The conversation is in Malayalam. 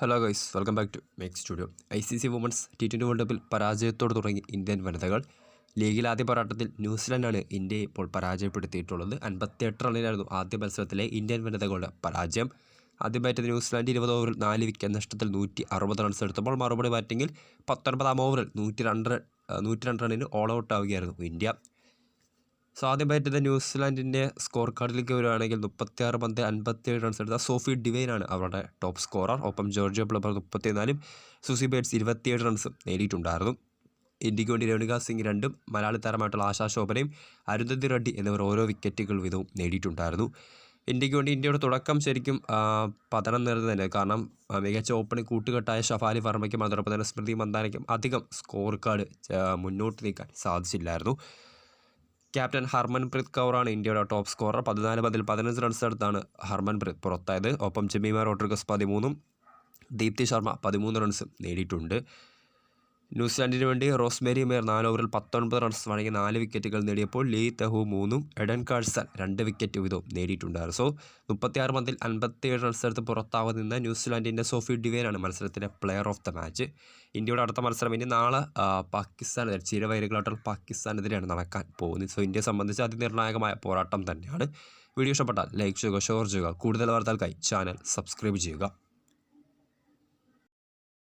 Hello guys welcome back to make studio I C C women's T twenty world കപ്പിൽ പരാജയത്തോട് തുടങ്ങി ഇന്ത്യൻ വനിതകൾ. ലീഗിൽ ആദ്യ പോരാട്ടത്തിൽ ന്യൂസിലാൻഡാണ് ഇന്ത്യയെ ഇപ്പോൾ പരാജയപ്പെടുത്തിയിട്ടുള്ളത്. അൻപത്തിയെട്ട് റണ്ണിലായിരുന്നു ആദ്യ മത്സരത്തിലെ ഇന്ത്യൻ വനിതകളുടെ പരാജയം. ആദ്യം ബാറ്റിൽ ന്യൂസിലാൻഡ് ഇരുപത് ഓവറിൽ നാല് വിക്കറ്റ് നഷ്ടത്തിൽ നൂറ്റി അറുപത് റൺസ് എടുത്തപ്പോൾ മറുപടി ബാറ്റിങ്ങിൽ പത്തൊൻപതാം ഓവറിൽ നൂറ്റി രണ്ട് നൂറ്റി രണ്ട് റണ്ണിന് ഓൾ ഔട്ട് ആവുകയായിരുന്നു ഇന്ത്യ. സോ ആദ്യം ബാറ്റ് ചെയ്ത ന്യൂസിലാൻഡിന്റെ സ്കോർ കാർഡിലേക്ക് വരുവാണെങ്കിൽ മുപ്പത്തിയാറ് പന്ത് അൻപത്തിയേഴ് റൺസ് എടുത്ത സോഫി ഡിവൈനാണ് അവരുടെ ടോപ്പ് സ്കോറർ ഒപ്പം ജോർജിയോ പ്ലബർ മുപ്പത്തിനാലും സുസി ബേറ്റ്സ് ഇരുപത്തിയേഴ് റൺസ് നേടിയിട്ടുണ്ടായിരുന്നു. ഇന്ത്യയ്ക്ക് വേണ്ടി രേണുക സിംഗ് രണ്ടും മലയാളി താരമായിട്ടുള്ള ആശാ ശോഭനയും അരുന്ധതി റെഡ്ഡി എന്നിവർ ഓരോ വിക്കറ്റുകൾ വീതവും നേടിയിട്ടുണ്ടായിരുന്നു. ഇന്ത്യയ്ക്ക് വേണ്ടി ഇന്ത്യയുടെ തുടക്കം ശരിക്കും പതനം നിറഞ്ഞു തന്നെ കാരണം മികച്ച ഓപ്പണിംഗ് കൂട്ടുകെട്ടായ ഷഫാലി വർമ്മയ്ക്കും അതോടൊപ്പം തന്നെ സ്മൃതി മന്ദാനയ്ക്കും അധികം സ്കോർ കാർഡ് മുന്നോട്ട് നീക്കാൻ സാധിച്ചില്ലായിരുന്നു. ക്യാപ്റ്റൻ ഹർമൻപ്രീത് കൗറാണ് ഇന്ത്യയുടെ ടോപ്പ് സ്കോറർ. പതിനാല് പതിൽ പതിനഞ്ച് റൺസ് എടുത്താണ് ഹർമൻപ്രീത് പുറത്തായത്. ഒപ്പം ജമീമ റോഡ്രിഗസ് പതിമൂന്നും ദീപ്തി ശർമ്മ പതിമൂന്ന് റൺസും നേടിയിട്ടുണ്ട്. ന്യൂസിലാൻഡിന് വേണ്ടി റോസ്മേരി മേർ നാല് ഓവറിൽ പത്തൊൻപത് റൺസ് വഴങ്ങി നാല് വിക്കറ്റുകൾ നേടിയപ്പോൾ ലീ തെഹു മൂന്നും എഡൻ കാഴ്സൺ രണ്ട് വിക്കറ്റ് വീതവും നേടിയിട്ടുണ്ടായിരുന്നു. സോ മുപ്പത്തിയാറ് പന്തിൽ അൻപത്തിയേഴ് റൺസ് എടുത്ത് പുറത്താവാതെ നിന്ന ന്യൂസിലാൻഡിന്റെ സോഫി ഡിവേനാണ് മത്സരത്തിലെ പ്ലെയർ ഓഫ് ദ മാച്ച് ഇന്ത്യയുടെ അടുത്ത മത്സരം ഇനി നാളെ പാകിസ്ഥാനെതിരെ ചിരവൈരുകളായിട്ടുള്ള പാകിസ്ഥാനെതിരെയാണ് നടക്കാൻ പോകുന്നത്. സോ ഇന്ത്യയെ സംബന്ധിച്ച് അതിനിർണായകമായ പോരാട്ടം തന്നെയാണ്. വീഡിയോ ഇഷ്ടപ്പെട്ടാൽ ലൈക്ക് ചെയ്യുക ഷെയർ ചെയ്യുക. കൂടുതൽ വാർത്തകൾക്കായി ചാനൽ സബ്സ്ക്രൈബ് ചെയ്യുക.